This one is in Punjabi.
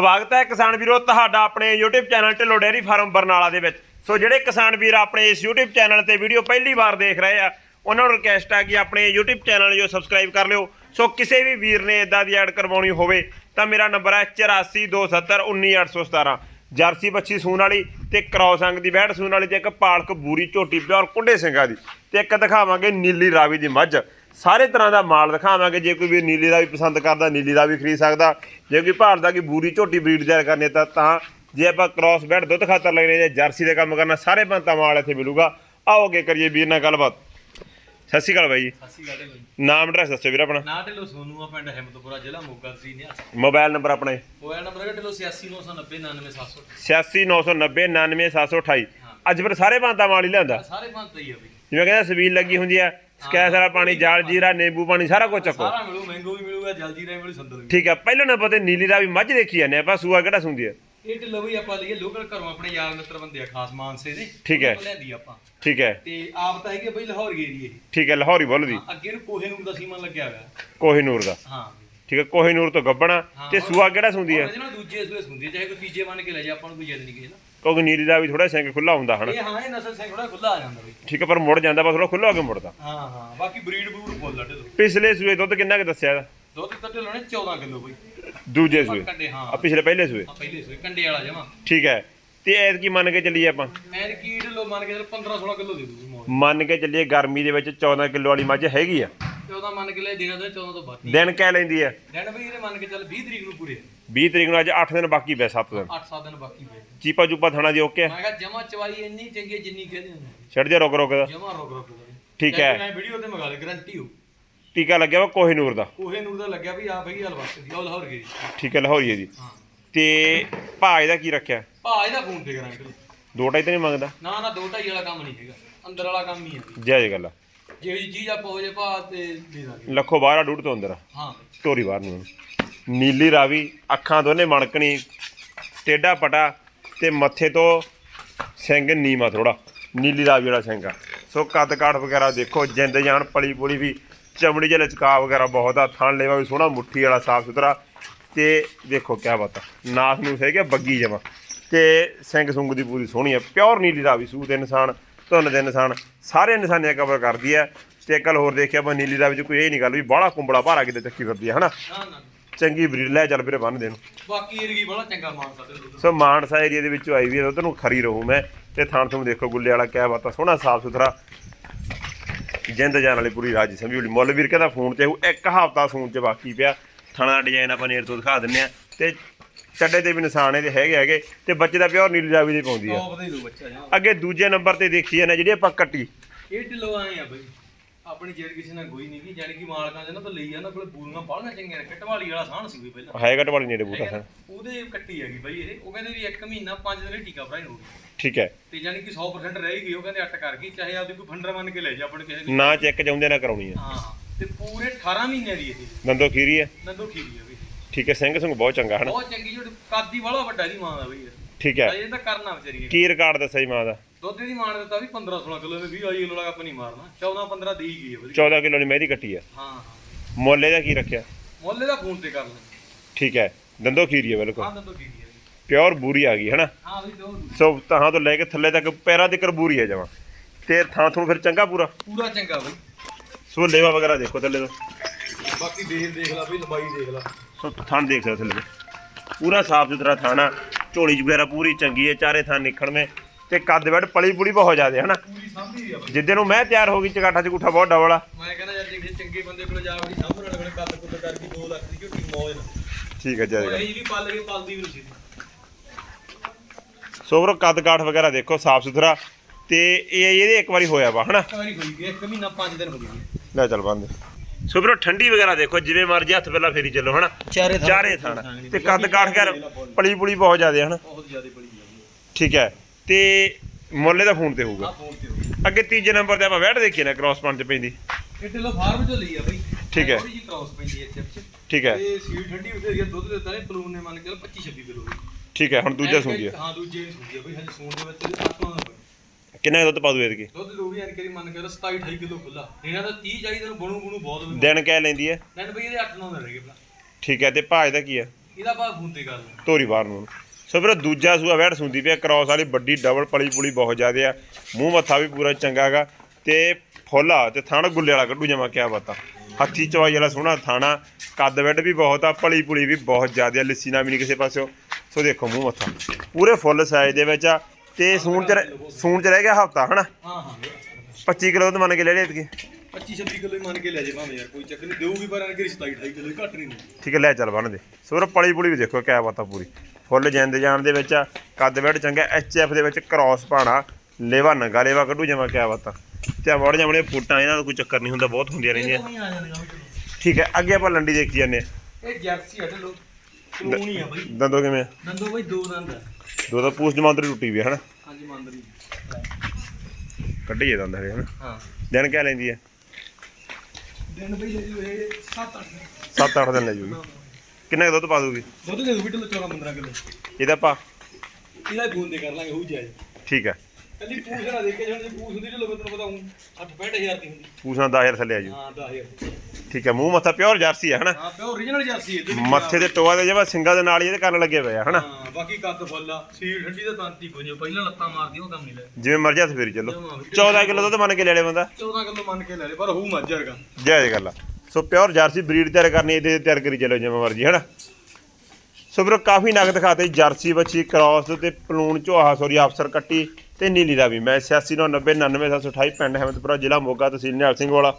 ਸਵਾਗਤ ਹੈ ਕਿਸਾਨ ਵੀਰੋ, ਤੁਹਾਡਾ ਆਪਣੇ YouTube channel Dhillon dairy farm Barnala ਦੇ ਵਿੱਚ। ਸੋ ਜਿਹੜੇ ਕਿਸਾਨ ਵੀਰ ਆਪਣੇ ਇਸ YouTube ਚੈਨਲ ਤੇ ਵੀਡੀਓ ਪਹਿਲੀ ਵਾਰ ਦੇਖ ਰਹੇ ਆ, ਉਹਨਾਂ ਨੂੰ ਰਿਕਵੈਸਟ ਆ ਕਿ ਆਪਣੇ YouTube ਚੈਨਲ ਜੋ ਸਬਸਕ੍ਰਾਈਬ ਕਰ ਲਿਓ। ਸੋ ਕਿਸੇ ਵੀ ਵੀਰ ਨੇ ਇਦਾਂ ਦੀ ਐਡ ਕਰਵਾਉਣੀ ਹੋਵੇ, ਤਾਂ ਮੇਰਾ ਨੰਬਰ ਹੈ 8427191817 ਜਰਸੀ ਬੱਚੀ ਸੂਣ ਵਾਲੀ ਤੇ ਕ੍ਰੋਸ ਅੰਗ ਦੀ ਬੈੜ ਸੂਣ ਵਾਲੀ ਤੇ ਇੱਕ ਪਾਲਕ ਬੂਰੀ ਝੋਟੀ ਪਿਓਰ ਕੁੰਡੇ ਸਿੰਘਾਂ ਦੀ। ਤੇ ਇੱਕ ਦਿਖਾਵਾਂਗੇ ਨੀਲੀ ਰਾਵੀ ਦੀ ਮੱਝ। ਸਾਰੇ ਤਰ੍ਹਾਂ ਦਾ ਮਾਲ ਦਿਖਾਵਾਂਗੇ। ਜੇ ਕੋਈ ਵੀ ਨੀਲੀ ਦਾ ਵੀ ਪਸੰਦ ਕਰਦਾ ਨੀਲੀ ਦਾ ਵੀ ਖਰੀਦ ਸਕਦਾ। ਜੇ ਕੋਈ ਭਾਰਦਾ ਕਿ ਬੂਰੀ ਝੋਟੀ ਬਰੀਡ ਤਿਆਰ ਕਰਨੀ ਤਾਂ ਤਾਂ ਜੇ ਆਪਾਂ ਕ੍ਰਾਸ ਬੈਡ ਦੁੱਧ ਖਾਤਰ ਲੈਣੇ ਜਾਂ ਜਰਸੀ ਦੇ ਕੰਮ ਕਰਨਾ ਸਾਰੇ ਬੰਤਾ ਮਾਲ ਇੱਥੇ ਮਿਲੂਗਾ। ਆਓ ਅੱਗੇ ਕਰੀਏ ਵੀਰ ਨਾਲ ਗੱਲਬਾਤ। ਸਤਿ ਸ਼੍ਰੀ ਅਕਾਲ ਬਾਈ ਜੀ। ਸਤਿ ਸ਼੍ਰੀ ਅਕਾਲ ਜੀ ਨਾਮ ਐਡਰੈਸ ਦੱਸੋ ਵੀਰ ਆਪਣਾ। ਨਾ ਢਿੱਲੋ ਸੋਨੂ ਆ ਪਿੰਡ ਹਿੰਮਤਪੁਰਾ ਜ਼ਿਲ੍ਹਾ ਮੋਗਾ ਤਹਿਸੀਲ ਨਿਆਸ ਮੋਬਾਈਲ ਨੰਬਰ ਆਪਣਾ। ਮੋਬਾਈਲ ਨੰਬਰ ਹੈ ਢਿੱਲੋ 8699099700 8699090728 ਅੱਜ ਫਿਰ ਸਾਰੇ ਬੰਤਾ ਮਾਲ ਹੀ ਲਿਆਂਦਾ? ਸਾਰੇ ਬੰਦ ਹੀ ਆ ਬਈ। ਜਿਵੇਂ ਕਹਿੰਦਾ ਸਬੀਲ ਲੱਗੀ ਹੁੰਦੀ ਆ। ਸਕੈਸ ਵਾਲਾ ਪਾਣੀ ਜਾਲ ਜੀਰਾ ਨਿੰਬੂ ਪਾਣੀ ਸਾਰਾ ਕੁਝ ਚੱਕੋ। ਸਾਰਾ ਮਿਲੂ ਮੈਂਗੋ ਵੀ ਮਿਲੂਗਾ ਜਲਦੀ ਰਹਿ ਮਿਲੂ ਸੰਦਲ ਵੀ ਠੀਕ ਆ ਪਹਿਲਾਂ ਨੰਬਰ ਤੇ ਨੀਲੀ ਦਾ ਵੀ ਮੱਝ ਦੇਖੀ ਜਾਂਦੇ ਆਪਾਂ ਸੂਆ ਕਿਹੜਾ ਸੁੰਦੀ ਆ? ਇਹ ਢਿੱਲੋ ਵੀ ਆਪਾਂ ਲਈਏ ਲੋਕਲ ਘਰੋਂ ਆਪਣੇ ਯਾਰ ਮਿੱਤਰ ਬੰਦੇ ਆ ਖਾਸ ਮਾਨਸੇ ਦੇ ਠੀਕ ਹੈ। ਲਿਆਂਦੀ ਆਪਾਂ। ਠੀਕ ਹੈ। ਤੇ ਆਪ ਤਾਂ ਹੈਗੇ ਬਈ ਲਾਹੌਰ ਏਰੀਏ ਠੀਕ ਹੈ ਲਾਹੌਰੀ ਬੁੱਲ ਦੀ। ਹਾਂ, ਅੱਗੇ ਨੂੰ ਕੋਹੇ ਨੂੰ ਦਾ ਸੀਮਨ ਲੱਗਿਆ ਹੋਇਆ। ਕੋਹੀਨੂਰ ਦਾ। ਹਾਂ। ਠੀਕ ਹੈ ਕੋਹੀਨੂਰ ਤੋਂ ਗੱਬਣਾ ਹਾਂ, ਤੇ ਸੂਆ ਕਿਹੜਾ ਸੁੰਦੀ ਹੈ ਉਹਦੇ ਨਾਲ ਦੂਜੇ ਸੂਏ ਹੁੰਦੀ ਚਾਹੇ ਕੋਈ ਤੀਜੇ ਬਣ ਕੇ ਲੈ ਜਾ ਆਪਾਂ ਨੂੰ ਕੋਈ ਜਿੱਦ ਨਹੀਂ ਕਿਸੇ ਕਿਉਂਕਿ ਨੀਲੀ ਦਾ ਵੀ ਥੋੜਾ ਸਿੰਘ ਖੁੱਲਾ ਹੁੰਦਾ ਹਨਾ। ਇਹ ਹਾਂ ਇਹ ਨਸਲ ਸਿੰਘ ਥੋੜਾ ਖੁੱਲਾ ਆ ਜਾਂਦਾ ਬਈ। ਠੀਕ ਹੈ ਪਰ ਮੁੜ ਜਾਂਦਾ ਬਸ ਥੋੜਾ ਖੁੱਲਾ ਹੋ ਕੇ ਮੁੜਦਾ। ਹਾਂ ਹਾਂ ਬਾਕੀ ਬਰੀਡ ਬਰੂਡ ਫੁੱਲ ਆ ਢਿੱਲੋ। ਪਿਛਲੇ ਸੂਏ ਦੁੱਧ ਕਿੰਨਾ ਕੁ ਦੱਸਿਆ ਇਹਦਾ? ਦੁੱਧ ਤਾਂ ਢਿੱਲੋ ਨੇ 14 ਕਿਲੋ ਬਈ। ਦੂਜੇ ਸੂਏ? ਕੰਡੇ ਹਾਂ। ਆ ਪਿਛਲੇ ਪਹਿਲੇ ਸੂਏ? ਆ ਪਹਿਲੇ ਸੂਏ ਕੰਡੇ ਵਾਲਾ ਜਮਾ। ਠੀਕ ਹੈ ਤੇ ਐਤ ਕੀ ਮੰਨ ਕੇ ਚੱਲੀਏ ਆਪਾਂ। ਮੈਂ ਕੀ ਢਿੱਲੋ ਮੰਨ ਕੇ ਚੱਲ 15 16 ਕਿਲੋ ਦੇ ਦੂਗੀ ਮੋੜ ਮੰਨ ਕੇ ਚੱਲੀਏ ਗਰਮੀ ਦੇ ਵਿੱਚ 14 ਕਿਲੋ ਵਾਲੀ ਮੱਝ ਹੈਗੀ ਆ। 14 ਮੰਨ ਕੇ ਲੈ ਦੇਣਾ ਤਾਂ 14 ਤੋਂ ਹੀ ਦਿਨ ਕਹਿ ਲੈਂਦੀ ਆ। ਦਿਨ ਬਈ ਇਹਨੇ ਮੰਨ ਕੇ ਚੱਲ 20 ਤਰੀਕ ਨੂੰ ਪੂਰੇ 20 ਤਰੀਕ ਨੂੰ ਅੱਜ 8 ਦਿਨ ਬਾਕੀ ਪਏ 7 ਦਿਨ। 8-7 ਦਿਨ ਬਾਕੀ ਪਏ। ਚੀਪਾ ਚੂਪਾ ਥਾਣਾ ਦੀ ਓਕੇ ਮੈਂ ਕਿਹਾ ਜਮਾ ਚਵਾਈ ਇੰਨੀ ਚੰਗੀ ਹੈ ਜਿੰਨੀ ਕਹਿੰਦੇ ਹੁੰਦੇ ਛੱਡ ਜਾ ਰੁਕ ਰੁਕ। ਦਾ ਜਮਾ ਰੋਕ ਰੋਕ ਠੀਕ ਹੈ। ਮੈਂ ਵੀਡੀਓ ਤੇ ਮੰਗਾ ਲੈ ਗਰੰਟੀ ਹੋ। ਟੀਕਾ ਲੱਗਿਆ ਵਾ ਕੋਹੀਨੂਰ ਦਾ। ਕੋਹੇ ਨੂਰ ਦਾ ਲੱਗਿਆ ਵੀ ਆ ਬਈ ਹਲਵਾਸ ਦੀ ਉਹ ਲਾਹੌਰ ਗਈ ਠੀਕ ਹੈ ਲਾਹੌਰੀਏ ਦੀ ਹਾਂ ਤੇ ਭਾਅ ਦਾ ਕੀ ਰੱਖਿਆ? ਭਾ ਇਹਦਾ ਫੋਨ ਤੇ ਕਰਾਂਗੇ। ਦੋ ਢਾਈ ਤਾਂ ਨਹੀਂ ਮੰਗਦਾ? ਨਾ ਨਾ ਦੋ ਢਾਈ ਵਾਲਾ ਕੰਮ ਨਹੀਂ ਹੈਗਾ। ਅੰਦਰ ਵਾਲਾ ਕੰਮ ਹੀ ਹੈ। ਬਈ। ਜੈ ਜੈ ਗੱਲ ਆ। ਜਿਹੋ ਚੀਜ਼ ਆਪਾਂ ਹੋ ਜੇ ਭਾ ਤੇ ਦੇ ਦਾਂਗੇ। ਲੱਖੋ ਬਾਹਰ ਆ ਡੂਢ ਤੋਂ ਅੰਦਰ ਆ। ਹਾਂ। ਧੋਰੀ ਬਾਹਰ ਨੂੰ ਨੀਲੀ ਰਾਵੀ, ਅੱਖਾਂ ਦੋਨੇ ਮਣਕਣੀ ਟੇਡਾ ਪਟਾ ਤੇ ਮੱਥੇ ਤੋਂ ਸਿੰਘ ਨੀਮਾ ਥੋੜਾ ਨੀਲੀ ਰਾਵੀ ਵਾਲਾ ਸਿੰਘ ਆ। ਸੋ ਕੱਦ ਕਾਠ ਵਗੈਰਾ ਦੇਖੋ, ਜਿੰਦ ਜਾਨ, ਪਲੀ ਪੂਲੀ ਵੀ, ਚਮੜੀ ਜਿਹੇ ਲਚਕਾ ਵਗੈਰਾ ਬਹੁਤ ਆ, ਥਣ ਲੈਵਾ ਵੀ ਸੋਹਣਾ, ਮੁੱਠੀ ਵਾਲਾ ਸਾਫ਼ ਸੁਥਰਾ। ਤੇ ਦੇਖੋ ਕਿਆ ਬਾਤ ਆ ਨਾਸ ਨੂੰ ਹੈਗਾ ਬੱਗੀ ਜਮਾ। ਤੇ ਸਿੰਘ ਸੁੰਗ ਦੀ ਪੂਰੀ ਸੋਹਣੀ ਆ, ਪਿਓਰ ਨੀਲੀ ਰਾਵੀ, ਸੂਤ ਇਨਸਾਨ ਧੁੰਨ ਦੇ ਇਨਸਾਨ ਸਾਰੇ ਨਿਸ਼ਾਨੀਆਂ ਕਵਰ ਕਰਦੀ ਹੈ ਤੇ ਕੱਲ ਹੋਰ ਦੇਖਿਆ ਆਪਾਂ ਨੀਲੀ ਰਾਵੀ ਚ ਕੋਈ ਇਹ ਨਹੀਂ ਗੱਲ ਵੀ ਬਾਹਲਾ ਕੁੰਬੜਾ ਭਾਰਾ ਕਿਤੇ ਚੱਕੀ ਫਿਰਦੀ ਹੈ ਹਨਾ? ਨਾ। ਚੰਗੀ ਬਰੀਡ ਲੈ ਚੱਲ ਵੀਰੇ ਬੰਨ ਦੇ ਨੂੰ ਬਾਕੀ ਏਰੀਆ ਬੜਾ ਚੰਗਾ ਮਾਨ ਸਕਦੇ ਦੁੱਧ ਸੋ ਮਾਨਸਾ ਏਰੀਆ ਦੇ ਵਿੱਚੋਂ ਆਈ ਵੀ ਹੈ ਉਧਰ ਨੂੰ ਖਰੀ ਰਹੂ ਮੈਂ। ਤੇ ਥਾਣ ਤੋਂ ਦੇਖੋ ਗੁੱਲੇ ਵਾਲਾ ਕਿਆ ਬਾਤ ਸੋਹਣਾ ਸਾਫ਼ ਸੁਥਰਾ। ਜਿੰਦ ਜਾਨ ਵਾਲੀ ਪੂਰੀ ਰਾਜੀ ਸਮਝੀ ਹੋਲੀ ਮੁੱਲ ਵੀਰ ਕਹਿੰਦਾ ਫੋਨ ਤੇ ਇੱਕ ਹਫਤਾ ਸੂਨ ਚ ਬਾਕੀ ਪਿਆ। ਥਾਣਾ ਦਾ ਡਿਜ਼ਾਈਨ ਆਪਾਂ ਨੇੜ ਤੋਂ ਦਿਖਾ ਦਿੰਨੇ ਆ। ਤੇ ਚੱਡੇ ਤੇ ਵੀ ਨਿਸ਼ਾਨ ਇਹਦੇ ਹੈਗੇ ਹੈਗੇ ਤੇ ਬੱਚੇ ਦਾ ਪਿਓਰ ਨੀਲੀ ਰਾਵੀ ਦੀ ਪਾਉਂਦੀ ਆ। ਟੌਪ ਦੇ ਦੋ ਬੱਚਾ ਜਾਂ ਅੱਗੇ ਦੂਜੇ ਨੰਬਰ ਤੇ ਦੇਖੀ ਨਾ ਜਿਹੜੀ ਆਪਾਂ ਕੱਟੀ। ਇਹ ਢਿੱਲੋ ਆਏ ਆ ਬਈ। ਆਪਣੀ ਜੇੜ ਕਿਸੇ ਨਾਲ ਕੋਈ ਨਹੀਂ ਕੀ ਜਾਨੀ ਕਿ ਮਾਲਕਾਂ ਦੇ ਨਾ ਤਾਂ ਲਈ ਜਾਂਦਾ ਕੋਲੇ ਬੂਰੀਆਂ ਬਾਹਲੀਆਂ ਚੰਗੀਆਂ ਨੇ ਕਟਵਾਲੀ ਵਾਲਾ ਸਾਹਣ ਸੀ ਕੋਈ ਪਹਿਲਾਂ। ਹੈਗਾ ਟਵਾਲੀ ਨੇੜੇ ਬੂਟਾ ਸਨ ਉਹਦੇ ਕੱਟੀ ਹੈਗੀ ਬਈ ਇਹ ਉਹ ਕਹਿੰਦੇ ਵੀ ਇੱਕ ਮਹੀਨਾ 5 ਦਿਨ ਟੀਕਾ ਭਰਾਈ ਹੋਊਗੀ ਠੀਕ ਹੈ। ਤੇ ਜਾਨੀ ਕਿ 100% ਰਹਿ ਗਈ ਉਹ ਕਹਿੰਦੇ ਅੱਟ ਕਰ ਗਈ ਚਾਹੇ ਆਪਦੀ ਕੋਈ ਫੰਡਰ ਮੰਨ ਕੇ ਲੈ ਜਾ ਆਪਣੇ ਕਿਸੇ ਨੂੰ ਨਾ ਚੈੱਕ ਚਾਹੁੰਦੇ ਨਾ ਕਰਾਉਣੀ ਆ। ਹਾਂ ਤੇ ਪੂਰੇ 18 ਮਹੀਨਿਆਂ ਦੀ ਇਹ। ਦੰਦੋ ਖੀਰੀ ਹੈ ਨੰਦੋ ਖੀਰੀ ਆ ਬਈ। ਠੀਕ ਹੈ ਸਿੰਘ ਸਿੰਘ ਬਹੁਤ ਚੰਗਾ ਹਨਾ? ਬਹੁਤ ਚੰਗੀ ਜਿਹੜੀ ਕਾਦੀ ਵਾਲਾ ਵੱਡਾ ਦੀ ਮਾਂ ਦਾ ਬਈ ਠੀਕ ਹੈ। ਇਹ ਤਾਂ ਕਰਨਾ ਵਿਚਾਰੀ ਇਹ। ਕੀ ਰਿਕਾਰਡ ਦੱਸਿਆ ਜੀ ਮਾਂ ਦਾ? ਦੁੱਧ ਦੀ ਮਾਂ ਨੇ ਦਿੱਤਾ ਵੀ 15 16 ਕਿਲੋ ਦੇ 20 ਆਈ ਕਿਲੋ ਵਾਲਾ ਆਪਾਂ ਨਹੀਂ ਮਾਰਨਾ। 14 15 ਦੇ ਹੀ ਗਈ ਹੈ ਵਧੀਆ। 14 ਕਿਲੋ ਦੀ ਮਹਿੰਦੀ ਕੱਟੀ ਆ ਹਾਂ ਹਾਂ। ਮੁੱਲ ਇਹਦਾ ਕੀ ਰੱਖਿਆ? ਮੁੱਲੇ ਦਾ ਫੋਨ ਤੇ ਕਰ ਲੈ ਠੀਕ ਹੈ। ਦੰਦੋ ਖੀਰੀ ਹੈ ਬਿਲਕੁਲ। ਹਾਂ ਨੰਦੋ ਖੀਰੀ ਹੈ। ਪਿਓਰ ਬੂਰੀ ਆ ਗਈ ਹਨਾ? ਹਾਂ ਬਈ ਦੋ ਸੋ ਤਹਾਂ ਤੋਂ ਲੈ ਕੇ ਥੱਲੇ ਤੱਕ ਪੈਰਾਂ ਤੱਕ ਬੂਰੀ ਹੈ ਜਮਾ। ਤੇ ਥਾਂ ਥੂ ਫਿਰ ਚੰਗਾ ਪੂਰਾ? ਪੂਰਾ ਚੰਗਾ ਬਈ। ਸੋ ਲੇਵਾ ਵਗੈਰਾ ਦੇਖੋ ਥੱਲੇ ਤੋਂ। ਬਾਕੀ ਦੇਖ ਦੇਖ ਲੈ ਬਈ ਲੰਬਾਈ ਦੇਖ ਲੈ। ਸੋ ਥਾਂ ਦੇਖ ਸਕਦੇ ਥੱਲੇ। ਪੂਰਾ ਸਾਫ਼ ਸੁਥਰਾ ਥਾਣਾ ਝੋਲੀ ਵਗੈਰਾ ਪੂਰੀ ਚੰਗੀ ਹੈ ਚਾਰੇ ਥਾਂ ਨਿਖੜਵੇਂ। ਤੇ ਕੱਦ ਵੱਡ ਪਲੀ ਪੁਲੀ ਬਹੁਤ ਜ਼ਿਆਦੇ ਹਨਾ? ਪੂਰੀ ਸਾਂਭੀ ਆ ਬਈ। ਜਿੱਦੇ ਨੂੰ ਮੈਂ ਤਿਆਰ ਹੋ ਗਈ ਚਗਾਠਾ ਚ ਗੁੱਠਾ ਬਹੁਤ ਡਬਲ ਆ। ਮੈਂ ਕਹਿੰਦਾ ਯਾਰ ਜੇ ਕਿਸੇ ਚੰਗੇ ਬੰਦੇ ਕੋਲ ਜਾ ਵੜੀ ਸਾਂਭਣ ਵਾਲੇ ਕੋਲ ਕੱਦ ਕੁੱਦ ਕਰਕੇ 2 ਲੱਖ ਦੀ ਝੋਟੀ ਮੌਜ ਨਾਲ ਠੀਕ ਹੈ ਉਹ ਜੀ। ਇਹ ਵੀ ਪਲ ਕੇ ਪਲਦੀ ਵੀ ਨਹੀਂ ਸੀ ਸੋ ਵੀਰੋ ਕੱਦ ਕਾਠ ਵਗੈਰਾ ਦੇਖੋ ਸਾਫ਼ ਸੁਥਰਾ। ਤੇ ਇਹ ਇਹਦੇ ਇੱਕ ਵਾਰੀ ਹੋਇਆ ਵਾ ਹਨਾ? ਇੱਕ ਵਾਰੀ ਹੋਈ ਗਈ ਇੱਕ ਮਹੀਨਾ 5 ਦਿਨ ਹੋ ਗਏ ਲੈ ਚੱਲ ਬੰਦ। ਸੋ ਵੀਰੋ ਠੰਡੀ ਵਗੈਰਾ ਦੇਖੋ ਜਿਵੇਂ ਮਰਜ਼ੀ ਹੱਥ ਪਹਿਲਾਂ ਫੇਰੀ ਚੱਲੋ ਹਨਾ? ਚਾਰੇ ਚਾਰੇ ਥਾਣਾ ਤੇ ਕੱਦ ਕਾਠ ਕਰ ਪਲੀ ਪੁਲੀ ਬਹੁਤ ਜ਼ਿਆਦੇ ਹਨਾ? ਬਹੁਤ ਜ਼ਿਆਦਾ ਬੜੀ ਠੀਕ ਹੈ। ਤੇ ਮੁੱਲੇ ਦਾ ਫੋਨ ਤੇ ਹੋਊਗਾ। ਆ ਫੋਨ ਤੇ ਅੱਗੇ ਤੀਜੇ ਨੰਬਰ ਤੇ ਆਪਾਂ ਵੈਟ ਦੇਖੀਏ ਨਾ ਕ੍ਰਾਸ ਚ ਪੈਂਦੀ। ਇਹ ਢਿੱਲੋਂ ਫਾਰਮ ਚੋਂ ਲਈ ਆ ਬਈ। ਠੀਕ ਹੈ। ਥੋੜੀ ਜੀ ਕ੍ਰਾਸ ਪੈਂਦੀ ਹੈ ਚਿਪਸ ਠੀਕ ਹੈ। ਤੇ ਸੀਲ ਠੰਡੀ ਹੁੰਦੀ ਹੈ ਦੁੱਧ ਦਿੱਤਾ ਨੇ ਪਲੂਨ ਨੇ ਮੰਨ ਕੇ 25 26 ਕਿਲੋ ਠੀਕ ਹੈ ਹੁਣ ਦੂਜਾ ਸੁਣਦੀ ਹਾਂ ਦੂਜੇ ਨੂੰ ਸੁਣਦੀ ਆ ਬਈ ਹਜੇ ਸੂਣ ਦੇ ਵਿੱਚ ਆਤਮਾ ਦਾ ਬਈ ਕਿੰਨਾ ਕੁ ਦੁੱਧ ਪਾ ਦੂ ਇਹਦੇ ਦੁੱਧ ਲੋ ਵੀ ਅਨਕਰੀ ਮੰਨ ਕੇ 27 28 ਕਿਲੋ ਖੁੱਲਾ ਇਹਨਾਂ ਦਾ 30 ਚਾਹੀਦਾ ਨੂੰ ਬਣੂ ਬਣੂ ਬਹੁਤ ਵੀ ਦਿਨ ਕਹਿ ਲੈਂਦੀ ਹੈ। ਨੈਟ ਬਈ ਇਹਦੇ 8 9 ਦਿਨ ਰਹਿ ਗਏ ਭਲਾ। ਠੀਕ ਹੈ ਤੇ ਭਾਜ ਦਾ ਕੀ ਹੈ ਇਹਦਾ ਭਾਅ ਗੁੰਦੇ ਕਰ ਲਓ ਧੋਰੀ ਬਾਹਰ ਨੂੰ। ਸੋ ਵੀਰੋ ਦੂਜਾ ਸੂਆ ਵੈੜ ਸੁੰਦੀ ਪਿਆ ਕ੍ਰਾਸ ਵਾਲੀ ਵੱਡੀ ਡਬਲ ਪਲੀ ਪੁਲੀ ਬਹੁਤ ਜ਼ਿਆਦੇ ਆ। ਮੂੰਹ ਮੱਥਾ ਵੀ ਪੂਰਾ ਚੰਗਾਗਾ ਤੇ ਫੁੱਲਾ ਤੇ ਥਣ ਗੁੱਲੇ ਵਾਲਾ ਕੱਢੂ ਜਮਾ ਕਿਆ ਬਤਾ ਹੱਥੀ ਚਵਾਈ ਵਾਲਾ ਸੋਹਣਾ ਥਾਣਾ ਕੱਦ ਵੈਡ ਵੀ ਬਹੁਤ ਆ ਪਲੀ ਪੁਲੀ ਵੀ ਬਹੁਤ ਜ਼ਿਆਦੇ ਆ ਲਿੱਸੀ ਨਾ ਵੀ ਨਹੀਂ ਕਿਸੇ ਪਾਸਿਓ। ਸੋ ਦੇਖੋ ਮੂੰਹ ਮੱਥਾ ਪੂਰੇ ਫੁੱਲ ਸਾਈਜ਼ ਦੇ ਵਿੱਚ ਆ ਤੇ ਸੂਣ ਚ ਸੂਣ ਚ ਰਹਿ ਗਿਆ ਹਫਤਾ ਹਨਾ? ਹਾਂ ਹਾਂ। 25 ਕਿਲੋ ਤੋਂ ਮੰਨ ਕੇ ਲੈ ਲਿਆ ਇਤਕੀ। 25 26 ਕਿਲੋ ਹੀ ਮੰਨ ਕੇ ਲੈ ਜੇ ਭਾਵੇਂ ਯਾਰ ਕੋਈ ਚੱਕਰ ਨਹੀਂ ਦੇਊਗੀ ਪਰ ਅਨਕਿ 27 28 ਕਿਲੋ ਘੱਟ ਨਹੀਂ। ਠੀਕ ਹੈ ਲੈ ਚੱਲ ਬੰਨ ਦੇ। ਸੋ ਵੀਰੋ ਪਲੀ ਪੁਲੀ ਵੀ ਦੇਖੋ ਕਿਆ ਬਾਤ ਪੂਰੀ। ਫੁੱਲ ਜਾਂਦੇ ਜਾਣ ਦੇ ਵਿੱਚ ਕੱਦ ਵੈਡ ਚੰਗਾ ਐਚ ਐਫ ਦੇ ਵਿੱਚ ਕ੍ਰਾਸ ਪਾਣਾ ਲੇਵਾ ਨੰਗਾ ਲੇਵਾ ਕੱਢੂ ਜਮਾ ਕਿਆ ਬਾਤ ਤੇ ਵੜ ਜਾਵਣੇ ਫੁੱਟਾਂ ਇਹਨਾਂ ਦਾ ਕੋਈ ਚੱਕਰ ਨਹੀਂ ਹੁੰਦਾ ਬਹੁਤ ਹੁੰਦੀਆਂ ਰਹਿੰਦੀਆਂ। ਠੀਕ ਹੈ ਅੱਗੇ ਆਪਾਂ ਲੰਡੀ ਦੇਖੀ ਜਾਂਦੇ ਹਾਂ ਇਹ ਜਰਸੀ ਹਟ ਲੋ ਕਲੋਨੀ ਆ ਬਈ। ਦੰਦੋ ਕਿਵੇਂ? ਦੰਦੋ ਬਈ ਦੋ ਦੰਦ ਆ। ਦੋ ਤਾਂ ਪੂਛ ਜਮਾਂਦਰੀ ਟੁੱਟੀ ਵੀ ਹੈ ਹਨਾ? ਹਾਂਜੀ ਮੰਦਰੀ ਕੱਢੀ ਜੇ ਦੰਦ ਹਰੇ ਹਨਾ? ਹਾਂ। ਦਿਨ ਕਿਆ ਲੈਂਦੀ ਹੈ ਦਿਨ ਬਈ ਲੈ ਜੂ ਇਹ 7 8 7-8 ਦਿਨ ਲੈ ਜੂਗੀ। ਕਿੰਨਾ ਕੁ ਦੁੱਧ ਪਾ ਦੂਗੀ ਦੁੱਧ ਦੇ ਦੂ ਬਿਟਲ 14 15 ਕਿਲੋ। ਇਹਦਾ ਆਪਾਂ ਇਹਦਾ ਗੂੰਦੇ ਕਰ ਲਾਂਗੇ ਹੋ ਜਾਏ ਠੀਕ ਹੈ ਕੱਲੀ ਪੂਛ ਨਾ ਦੇਖ ਕੇ ਜਦੋਂ ਦੀ ਪੂਛ ਹੁੰਦੀ ਮੈਂ ਤੈਨੂੰ ਬਤਾਉਂ 8 65000 ਦੀ ਹੁੰਦੀ। ਪੂਛਾਂ 10000 ਥੱਲੇ ਆ ਜੂ। ਹਾਂ 10000 ਠੀਕ ਹੈ ਮੂੰਹ ਮੱਥਾ ਪਿਓਰ ਜਰਸੀ ਹੈ ਹਨਾ? ਹਾਂ ਪਿਓ origignal ਜਰਸੀ ਹੈ ਮੱਥੇ ਦੇ ਟੋਆ ਦੇ ਜਿਵੇਂ ਸਿੰਗਾਂ ਦੇ ਨਾਲ ਹੀ ਇਹਦੇ ਕੰਨ ਲੱਗੇ ਪਏ ਆ ਹਨਾ? ਹਾਂ ਬਾਕੀ ਕੱਦ ਫੁੱਲ ਸੀਲ ਠੰਡੀ ਦਾ ਤੰਤੀ ਨਹੀਂ ਪਹਿਲਾਂ ਲੱਤਾਂ ਮਾਰਦੀ ਉਹ ਕੰਮ ਨਹੀਂ ਲੈ। ਜਿਵੇਂ ਮਰਜ਼ੀ ਹੱਥ ਫੇਰੀ ਚੱਲੋ। 14 ਕਿਲੋ ਦੁੱਧ ਮੰਨ ਕੇ ਲੈ ਲੈ ਬੰਦਾ। 14 ਕਿਲੋ ਮੰਨ ਕੇ ਲੈ ਲੈ ਪਰ ਹੋਊ ਮੱਝ ਵਰਗਾ। ਜਾਇਜ਼ ਗੱਲ ਆ। ਸੋ ਪਿਓਰ ਜਰਸੀ ਬਰੀਡ ਤਿਆਰ ਕਰਨੀ ਇਹਦੇ ਤਿਆਰ ਕਰੀ ਚੱਲੋ ਜਿਵੇਂ ਮਰਜ਼ੀ, ਹਨਾ? ਸੋ ਵੀਰੋ, ਕਾਫੀ ਨਗ ਦਿਖਾਤੇ ਜਰਸੀ ਬੱਚੀ, ਕ੍ਰਾਸ ਤੇ ਪਲੂਣ ਝੋਹਾ, ਸੋਰੀ, ਅਫਸਰ ਕੱਟੀ ਤੇ ਨੀਲੀ ਦਾ ਵੀ। ਮੈਂ 8690 99728 ਪਿੰਡ ਹਮਦਪੁਰਾ ਜ਼ਿਲ੍ਹਾ ਮੋਗਾ, ਤਹਿਸੀਲ ਨਿਹਾਲ ਸਿੰਘ ਵਾਲਾ।